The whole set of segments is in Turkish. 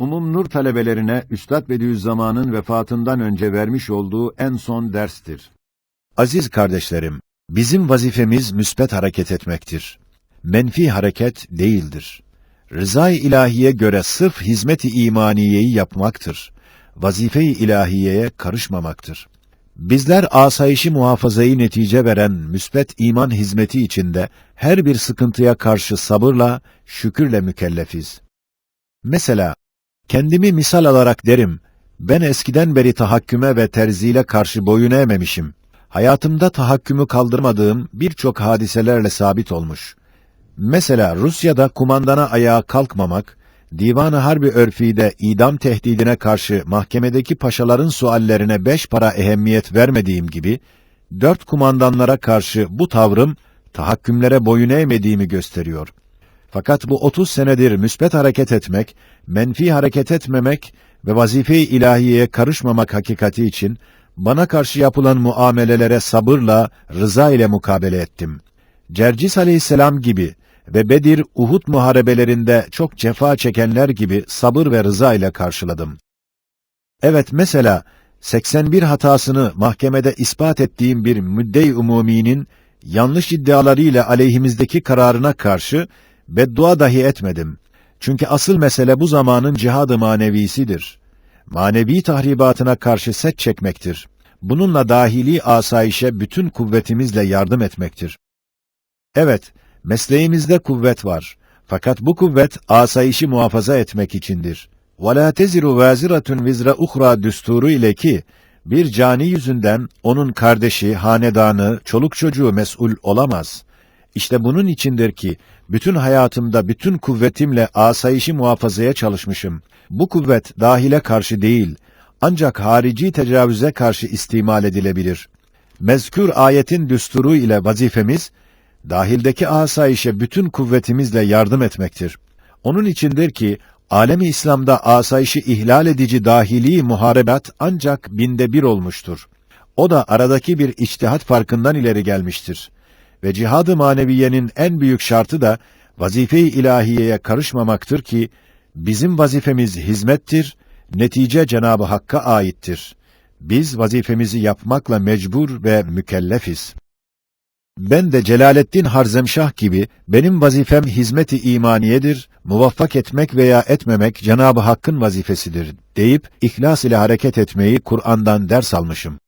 Umum Nur talebelerine Üstad Bediüzzaman'ın vefatından önce vermiş olduğu en son derstir. Aziz kardeşlerim, bizim vazifemiz müsbet hareket etmektir. Menfi hareket değildir. Rızay ilahiye göre sırf hizmet-i imaniyeyi yapmaktır. Vazife-i ilahiyeye karışmamaktır. Bizler asayişi muhafazayı netice veren müsbet iman hizmeti içinde her bir sıkıntıya karşı sabırla, şükürle mükellefiz. Mesela, kendimi misal alarak derim, ben eskiden beri tahakküme ve terzile karşı boyun eğmemişim. Hayatımda tahakkümü kaldırmadığım birçok hadiselerle sabit olmuş. Mesela Rusya'da kumandana ayağa kalkmamak, Divan-ı Harbi örfide idam tehdidine karşı mahkemedeki paşaların suallerine beş para ehemmiyet vermediğim gibi, dört kumandanlara karşı bu tavrım, tahakkümlere boyun eğmediğimi gösteriyor. Fakat bu 30 senedir müsbet hareket etmek, menfi hareket etmemek ve vazife-i ilahiyeye karışmamak hakikati için, bana karşı yapılan muamelelere sabırla, rıza ile mukabele ettim. Cercis aleyhisselam gibi ve Bedir, Uhud muharebelerinde çok cefa çekenler gibi sabır ve rıza ile karşıladım. Evet mesela 81 hatasını mahkemede ispat ettiğim bir müddei umuminin yanlış iddialarıyla aleyhimizdeki kararına karşı beddua dahi etmedim. Çünkü asıl mesele bu zamanın cihadı manevisidir. Manevi tahribatına karşı set çekmektir. Bununla dahili asayişe bütün kuvvetimizle yardım etmektir. Evet, mesleğimizde kuvvet var. Fakat bu kuvvet asayişi muhafaza etmek içindir. وَلَا تَزِرُ وَازِرَةٌ vizra uhra düsturu ile ki, bir cani yüzünden onun kardeşi, hanedanı, çoluk çocuğu mesul olamaz. İşte bunun içindir ki, bütün hayatımda bütün kuvvetimle asayişi muhafazaya çalışmışım. Bu kuvvet dahile karşı değil, ancak harici tecavüze karşı istimal edilebilir. Mezkür ayetin düsturu ile vazifemiz, dahildeki asayişe bütün kuvvetimizle yardım etmektir. Onun içindir ki, alemi İslam'da asayişi ihlal edici dahili muharebat ancak binde bir olmuştur. O da aradaki bir içtihat farkından ileri gelmiştir. Ve cihad-ı maneviyenin en büyük şartı da vazife-i ilahiyeye karışmamaktır ki, bizim vazifemiz hizmettir, netice Cenab-ı Hakk'a aittir. Biz vazifemizi yapmakla mecbur ve mükellefiz. Ben de Celaleddin Harzemşah gibi benim vazifem hizmet-i imaniyedir, muvaffak etmek veya etmemek Cenab-ı Hakk'ın vazifesidir deyip ihlas ile hareket etmeyi Kur'an'dan ders almışım.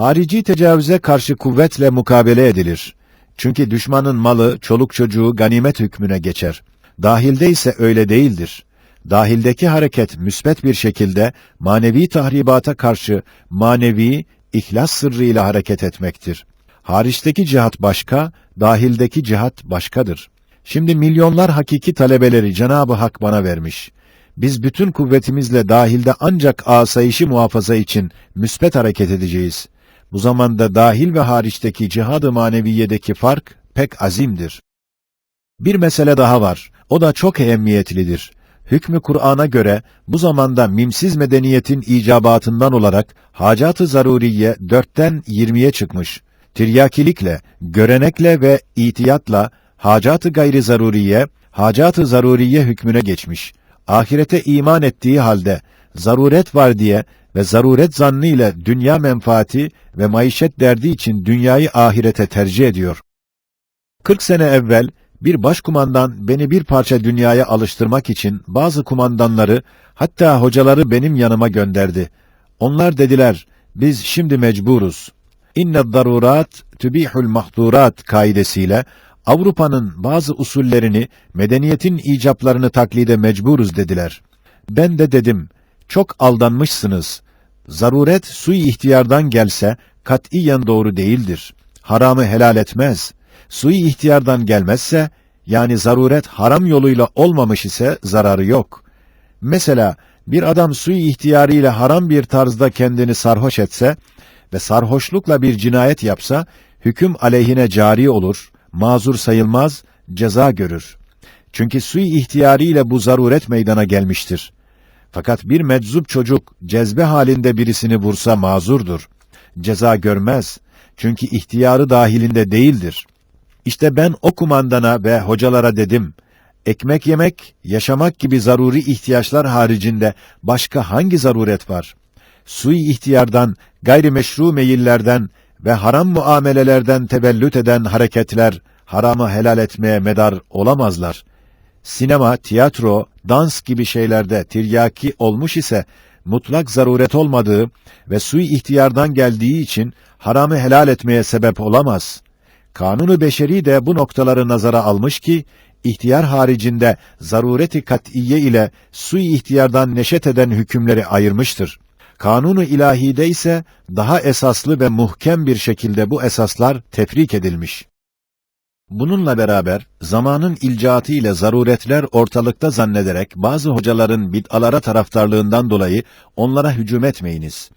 Harici tecavüze karşı kuvvetle mukabele edilir. Çünkü düşmanın malı, çoluk çocuğu ganimet hükmüne geçer. Dahilde ise öyle değildir. Dahildeki hareket müsbet bir şekilde manevi tahribata karşı manevi ihlas sırrıyla hareket etmektir. Hariçteki cihat başka, dahildeki cihat başkadır. Şimdi milyonlar hakiki talebeleri Cenab-ı Hak bana vermiş. Biz bütün kuvvetimizle dahilde ancak asayişi muhafaza için müsbet hareket edeceğiz. Bu zamanda dahil ve hariçteki cihad-ı maneviyedeki fark pek azimdir. Bir mesele daha var. O da çok ehemmiyetlidir. Hükmü Kur'an'a göre bu zamanda mimsiz medeniyetin icabatından olarak hacat-ı zaruriye dörtten yirmiye çıkmış. Tiryakilikle, görenekle ve itiyatla hacat-ı gayri zaruriye, hacat-ı zaruriye hükmüne geçmiş. Ahirete iman ettiği halde zaruret var diye ve zaruret zannı ile dünya menfaati ve maişet derdi için dünyayı ahirete tercih ediyor. 40 sene evvel bir başkumandan beni bir parça dünyaya alıştırmak için bazı kumandanları, hatta hocaları benim yanıma gönderdi. Onlar dediler, biz şimdi mecburuz. İnne darurat tübihul mahdurat kaidesiyle Avrupa'nın bazı usullerini, medeniyetin icaplarını taklide mecburuz dediler. Ben de dedim, çok aldanmışsınız. Zaruret sui ihtiyardan gelse katiyen doğru değildir. Haramı helal etmez. Sui ihtiyardan gelmezse yani zaruret haram yoluyla olmamış ise zararı yok. Mesela bir adam sui ihtiyarıyla haram bir tarzda kendini sarhoş etse ve sarhoşlukla bir cinayet yapsa hüküm aleyhine cari olur, mazur sayılmaz, ceza görür. Çünkü sui ihtiyarıyla bu zaruret meydana gelmiştir. Fakat bir meczup çocuk cezbe halinde birisini vursa mazurdur. Ceza görmez. Çünkü ihtiyarı dahilinde değildir. İşte ben o kumandana ve hocalara dedim, Ekmek yemek, yaşamak gibi zaruri ihtiyaçlar haricinde başka hangi zaruret var? Sui ihtiyardan, gayrimeşru meyillerden ve haram muamelelerden tevellüt eden hareketler haramı helal etmeye medar olamazlar. Sinema, tiyatro, dans gibi şeylerde tiryaki olmuş ise mutlak zaruret olmadığı ve sui ihtiyardan geldiği için haramı helal etmeye sebep olamaz. Kanunu beşeri de bu noktaları nazara almış ki ihtiyar haricinde zarureti kat'iye ile sui ihtiyardan neşet eden hükümleri ayırmıştır. Kanunu ilahide ise daha esaslı ve muhkem bir şekilde bu esaslar tefrik edilmiş. Bununla beraber zamanın ilcaatı ile zaruretler ortalıkta zannederek bazı hocaların bid'alara taraftarlığından dolayı onlara hücum etmeyiniz.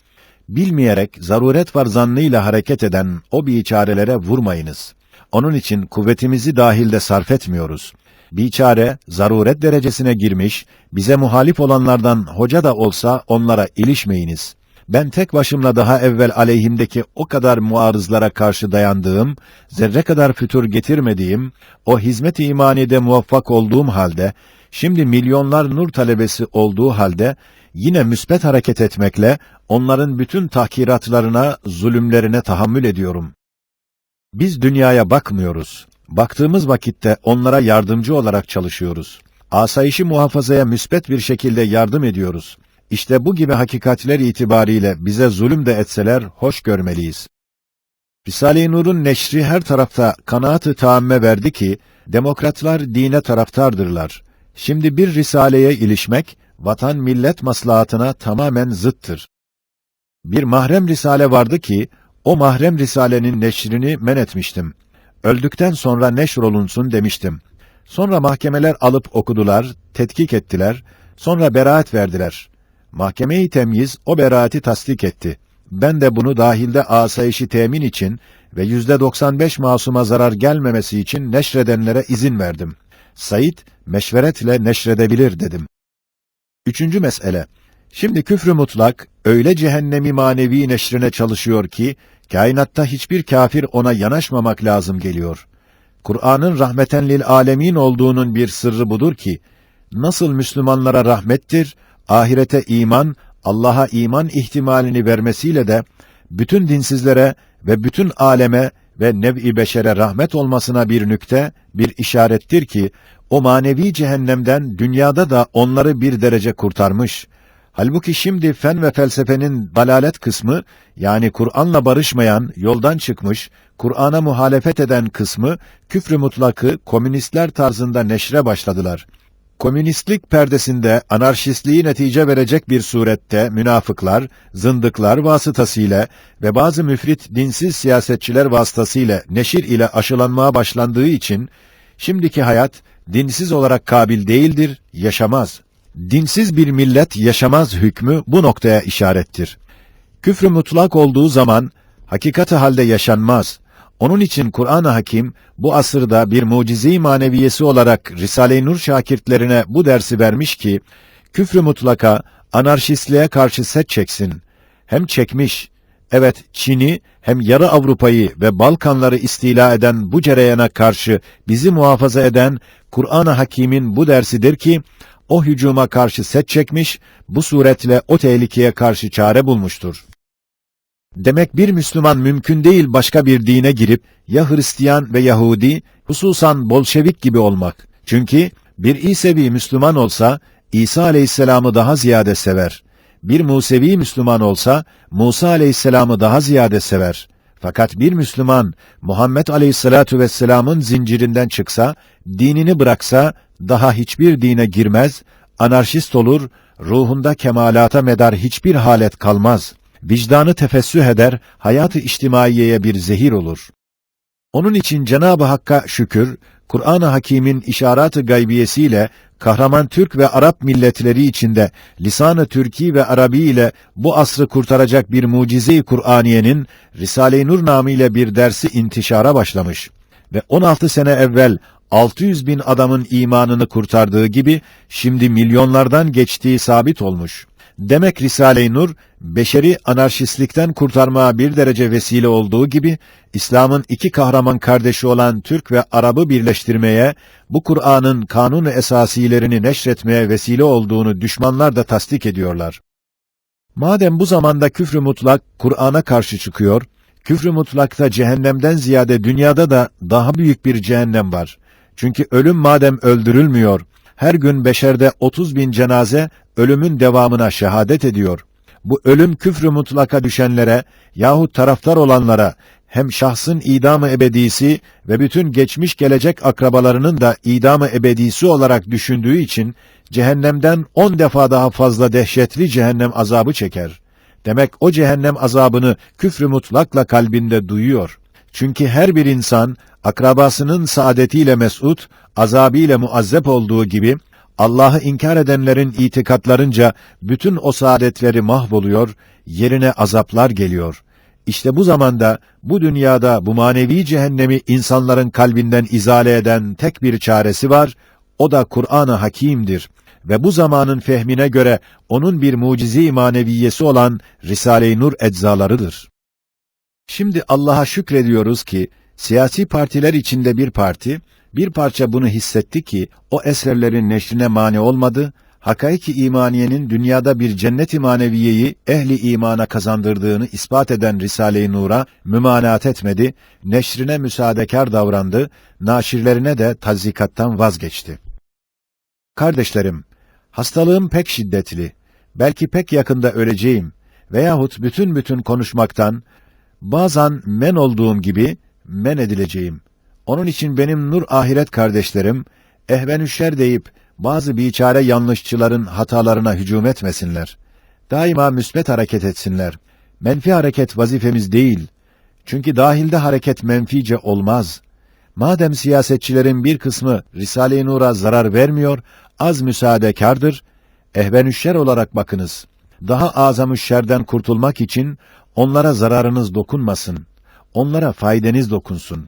Bilmeyerek zaruret var zannıyla hareket eden o biçarelere vurmayınız. Onun için kuvvetimizi dahilde sarf etmiyoruz. Biçare, zaruret derecesine girmiş, bize muhalif olanlardan hoca da olsa onlara ilişmeyiniz. Ben tek başımla daha evvel aleyhimdeki o kadar muarızlara karşı dayandığım, zerre kadar fütur getirmediğim, o hizmet-i imanide muvaffak olduğum halde, şimdi milyonlar nur talebesi olduğu halde, yine müsbet hareket etmekle, onların bütün tahkiratlarına, zulümlerine tahammül ediyorum. Biz dünyaya bakmıyoruz. Baktığımız vakitte onlara yardımcı olarak çalışıyoruz. Asayişi muhafazaya müsbet bir şekilde yardım ediyoruz. İşte bu gibi hakikatler itibariyle bize zulüm de etseler hoş görmeliyiz. Risale-i Nur'un neşri her tarafta kanaat-ı taamme verdi ki, demokratlar dine taraftardırlar. Şimdi bir risaleye ilişmek, vatan millet maslahatına tamamen zıttır. Bir mahrem risale vardı ki, o mahrem risalenin neşrini men etmiştim. Öldükten sonra neşrolunsun demiştim. Sonra mahkemeler alıp okudular, tetkik ettiler, sonra beraat verdiler. Mahkeme-i temyiz o beraati tasdik etti. Ben de bunu dahilde asayişi temin için ve yüzde 95 masuma zarar gelmemesi için neşredenlere izin verdim. Said, meşveretle neşredebilir dedim. Üçüncü mesele. Şimdi küfrü mutlak, öyle cehennemi manevi neşrine çalışıyor ki, kainatta hiçbir kafir ona yanaşmamak lazım geliyor. Kur'an'ın rahmeten lil alemin olduğunun bir sırrı budur ki, nasıl Müslümanlara rahmettir, ahirete iman, Allah'a iman ihtimalini vermesiyle de, bütün dinsizlere ve bütün aleme ve nev'i beşere rahmet olmasına bir nükte, bir işarettir ki, o manevi cehennemden dünyada da onları bir derece kurtarmış. Halbuki şimdi fen ve felsefenin dalalet kısmı, yani Kur'an'la barışmayan, yoldan çıkmış, Kur'an'a muhalefet eden kısmı, küfrü mutlakı komünistler tarzında neşre başladılar. Komünistlik perdesinde anarşistliği netice verecek bir surette münafıklar, zındıklar vasıtasıyla ve bazı müfrit dinsiz siyasetçiler vasıtasıyla neşir ile aşılanmaya başlandığı için, şimdiki hayat, dinsiz olarak kabil değildir, yaşamaz. Dinsiz bir millet yaşamaz hükmü bu noktaya işarettir. Küfrü mutlak olduğu zaman, hakikati halde yaşanmaz. Onun için Kur'an-ı Hakim bu asırda bir mucize-i maneviyesi olarak Risale-i Nur şakirtlerine bu dersi vermiş ki küfrü mutlaka anarşistliğe karşı set çeksin. Hem çekmiş. Evet, Çin'i hem yarı Avrupa'yı ve Balkanları istila eden bu cereyana karşı bizi muhafaza eden Kur'an-ı Hakîm'in bu dersidir ki o hücuma karşı set çekmiş, bu suretle o tehlikeye karşı çare bulmuştur. Demek bir Müslüman mümkün değil başka bir dine girip ya Hristiyan ve Yahudi, hususan Bolşevik gibi olmak. Çünkü bir İsevi Müslüman olsa İsa Aleyhisselam'ı daha ziyade sever. Bir Musevi Müslüman olsa Musa Aleyhisselam'ı daha ziyade sever. Fakat bir Müslüman Muhammed Aleyhisselatu vesselam'ın zincirinden çıksa, dinini bıraksa daha hiçbir dine girmez, anarşist olur, ruhunda kemalata medar hiçbir halet kalmaz.'' Vicdanı tefessüh eder, hayatı içtimaiyeye bir zehir olur. Onun için Cenab-ı Hakk'a şükür, Kur'an-ı Hakîm'in işaret-ı gaybiyesiyle kahraman Türk ve Arap milletleri içinde lisan-ı Türki ve Arabi ile bu asrı kurtaracak bir mucize-i Kur'aniyenin Risale-i Nur namıyla bir dersi intişara başlamış ve 16 sene evvel 600 bin adamın imanını kurtardığı gibi şimdi milyonlardan geçtiği sabit olmuş Demek Risale-i Nur, beşeri anarşistlikten kurtarmaya bir derece vesile olduğu gibi, İslam'ın iki kahraman kardeşi olan Türk ve Arap'ı birleştirmeye, bu Kur'an'ın kanun esasilerini neşretmeye vesile olduğunu düşmanlar da tasdik ediyorlar. Madem bu zamanda küfrü mutlak Kur'an'a karşı çıkıyor, küfrü mutlakta cehennemden ziyade dünyada da daha büyük bir cehennem var. Çünkü ölüm madem öldürülmüyor, her gün beşerde 30 bin cenaze ölümün devamına şehadet ediyor. Bu ölüm küfrü mutlaka düşenlere yahut taraftar olanlara hem şahsın idamı ebedisi ve bütün geçmiş gelecek akrabalarının da idamı ebedisi olarak düşündüğü için cehennemden on defa daha fazla dehşetli cehennem azabı çeker. Demek o cehennem azabını küfrü mutlakla kalbinde duyuyor. Çünkü her bir insan akrabasının saadetiyle mesut, azabıyla muazzep olduğu gibi Allah'ı inkar edenlerin itikatlarınca bütün o saadetleri mahvoluyor, yerine azaplar geliyor. İşte bu zamanda bu dünyada bu manevi cehennemi insanların kalbinden izale eden tek bir çaresi var, o da Kur'an-ı Hakîm'dir ve bu zamanın fehmine göre onun bir mucize-i maneviyesi olan Risale-i Nur eczalarıdır. Şimdi Allah'a şükrediyoruz ki siyasi partiler içinde bir parti bir parça bunu hissetti ki o eserlerin neşrine mani olmadı, hakaiki imaniyenin dünyada bir cennet-i maneviyeyi ehli imana kazandırdığını ispat eden Risale-i Nur'a mümanaat etmedi, neşrine müsaadekar davrandı, naşirlerine de tazikattan vazgeçti. Kardeşlerim, hastalığım pek şiddetli, belki pek yakında öleceğim veyahut bütün bütün konuşmaktan, bazen men olduğum gibi men edileceğim. Onun için benim nur ahiret kardeşlerim, ehvenüşşer deyip bazı biçare yanlışçıların hatalarına hücum etmesinler. Daima müsbet hareket etsinler. Menfi hareket vazifemiz değil. Çünkü dahilde hareket menfice olmaz. Madem siyasetçilerin bir kısmı Risale-i Nur'a zarar vermiyor, az müsaadekardır, ehvenüşşer olarak bakınız. Daha azamüşşerden kurtulmak için onlara zararınız dokunmasın. Onlara faydanız dokunsun.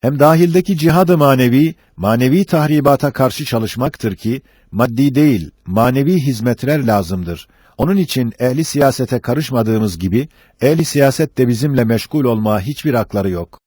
Hem dahildeki cihad-ı manevi, manevi tahribata karşı çalışmaktır ki, maddi değil, manevi hizmetler lazımdır. Onun için ehli siyasete karışmadığımız gibi, ehli siyaset de bizimle meşgul olmaya hiçbir hakları yok.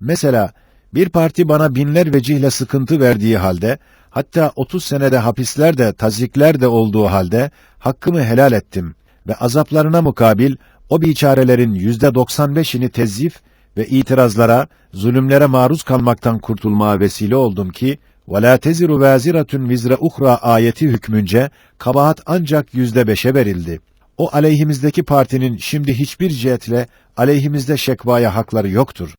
Mesela, bir parti bana binler vecihle sıkıntı verdiği halde, hatta 30 senede hapislerde, tazikler de olduğu halde, hakkımı helal ettim ve azaplarına mukabil o biçarelerin yüzde 95'ini tezyif ve itirazlara, zulümlere maruz kalmaktan kurtulmaya vesile oldum ki وَلَا تَزِرُ وَازِرَةٌ vizre uhra ayeti hükmünce kabahat ancak yüzde beşe verildi. O aleyhimizdeki partinin şimdi hiçbir cihetle aleyhimizde şekvaya hakları yoktur.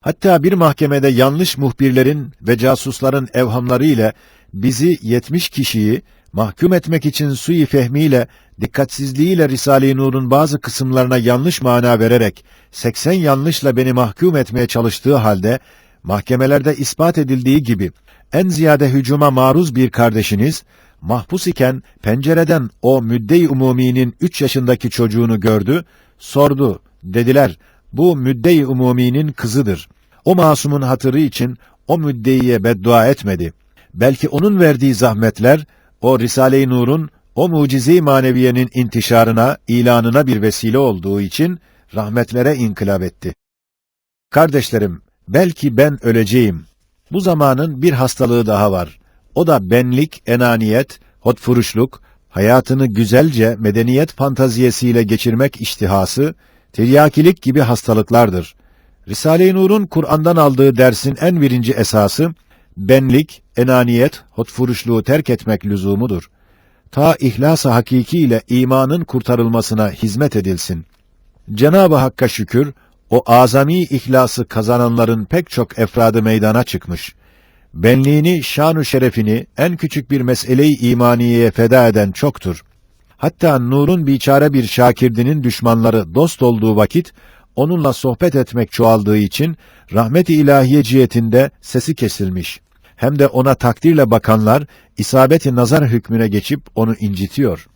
Hatta bir mahkemede yanlış muhbirlerin ve casusların evhamları ile bizi 70 kişiyi mahkum etmek için sui fehmiyle, dikkatsizliğiyle Risale-i Nur'un bazı kısımlarına yanlış mana vererek 80 yanlışla beni mahkum etmeye çalıştığı halde mahkemelerde ispat edildiği gibi en ziyade hücuma maruz bir kardeşiniz mahpus iken pencereden o müdde-i umuminin 3 yaşındaki çocuğunu gördü, sordu. Dediler: "Bu müdde-i umuminin kızıdır." O masumun hatırı için o müddeiye beddua etmedi. Belki onun verdiği zahmetler o Risale-i Nur'un o mucize-i maneviyenin intişarına, ilanına bir vesile olduğu için rahmetlere inkılap etti. Kardeşlerim, belki ben öleceğim. Bu zamanın bir hastalığı daha var. O da benlik, enaniyet, hotfuruşluk, hayatını güzelce medeniyet fantaziyesiyle geçirmek iştihası, tiryakilik gibi hastalıklardır. Risale-i Nur'un Kur'an'dan aldığı dersin en birinci esası, benlik, enaniyet, hotfuruşluğu terk etmek lüzumudur. Ta ihlas-ı hakiki ile imanın kurtarılmasına hizmet edilsin. Cenab-ı Hakk'a şükür, o azami ihlası kazananların pek çok efradı meydana çıkmış. Benliğini, şanu şerefini en küçük bir mesele-i imaniyeye feda eden çoktur. Hatta Nur'un biçare bir şakirdinin düşmanları dost olduğu vakit, onunla sohbet etmek çoğaldığı için, rahmet-i ilahiye cihetinde sesi kesilmiş. Hem de ona takdirle bakanlar, isabeti nazar hükmüne geçip onu incitiyor.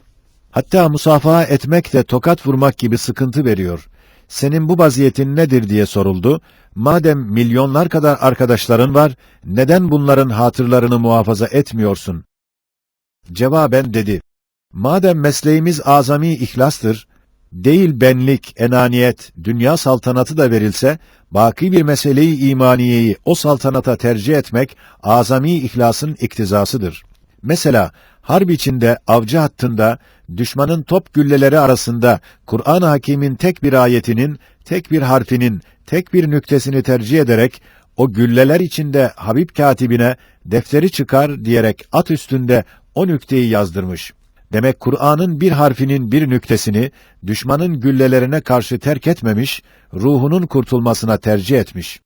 Hatta musafaha etmek de tokat vurmak gibi sıkıntı veriyor. Senin bu vaziyetin nedir diye soruldu. Madem milyonlar kadar arkadaşların var, neden bunların hatırlarını muhafaza etmiyorsun? Cevaben dedi, Madem mesleğimiz azami ihlastır, değil benlik, enaniyet, dünya saltanatı da verilse, baki bir meseleyi imaniyeyi o saltanata tercih etmek, azami ihlasın iktizasıdır. Mesela, harp içinde, avcı hattında, düşmanın top gülleleri arasında, Kur'an-ı Hakîm'in tek bir ayetinin, tek bir harfinin, tek bir nüktesini tercih ederek, o gülleler içinde Habib katibine defteri çıkar diyerek at üstünde o nükteyi yazdırmış. Demek Kur'an'ın bir harfinin bir nüktesini düşmanın güllelerine karşı terk etmemiş, ruhunun kurtulmasına tercih etmiş.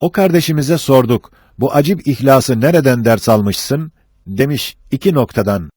O kardeşimize sorduk, bu acip ihlası nereden ders almışsın? Demiş, iki noktadan.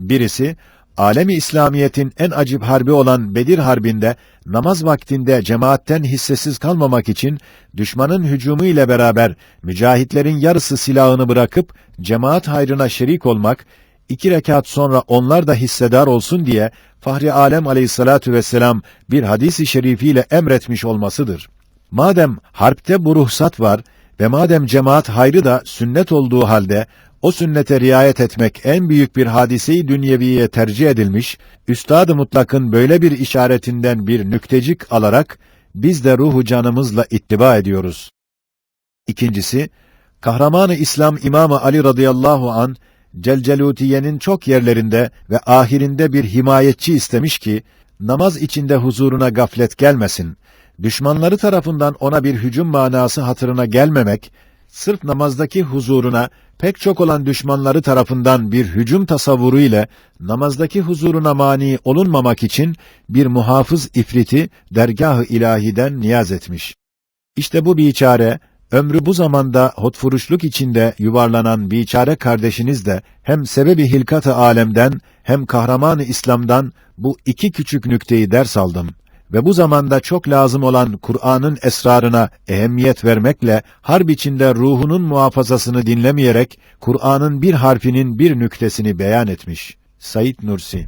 Birisi, alemi İslamiyet'in en acip harbi olan Bedir Harbi'nde namaz vaktinde cemaatten hissesiz kalmamak için düşmanın hücumu ile beraber mücahitlerin yarısı silahını bırakıp cemaat hayrına şerik olmak, iki rekat sonra onlar da hissedar olsun diye Fahri Alem aleyhissalatu vesselam bir hadisi şerifiyle emretmiş olmasıdır. Madem harpte bu ruhsat var ve madem cemaat hayrı da sünnet olduğu halde o sünnete riayet etmek en büyük bir hadiseyi dünyeviye tercih edilmiş, Üstad-ı Mutlak'ın böyle bir işaretinden bir nüktecik alarak biz de ruhu canımızla ittiba ediyoruz. İkincisi, kahramanı İslam İmamı Ali radıyallahu an Celcelutiye'nin çok yerlerinde ve ahirinde bir himayetçi istemiş ki namaz içinde huzuruna gaflet gelmesin. Düşmanları tarafından ona bir hücum manası hatırına gelmemek, sırf namazdaki huzuruna pek çok olan düşmanları tarafından bir hücum tasavvuru ile namazdaki huzuruna mani olunmamak için bir muhafız ifriti dergah-ı ilahiden niyaz etmiş. İşte bu biçare, ömrü bu zamanda hotfuruşluk içinde yuvarlanan biçare kardeşiniz de hem sebebi hilkat-ı alemden hem kahraman-ı İslam'dan bu iki küçük nükteyi ders aldım ve bu zamanda çok lazım olan Kur'an'ın esrarına ehemmiyet vermekle harp içinde ruhunun muhafazasını dinlemeyerek Kur'an'ın bir harfinin bir nüktesini beyan etmiş. Said Nursi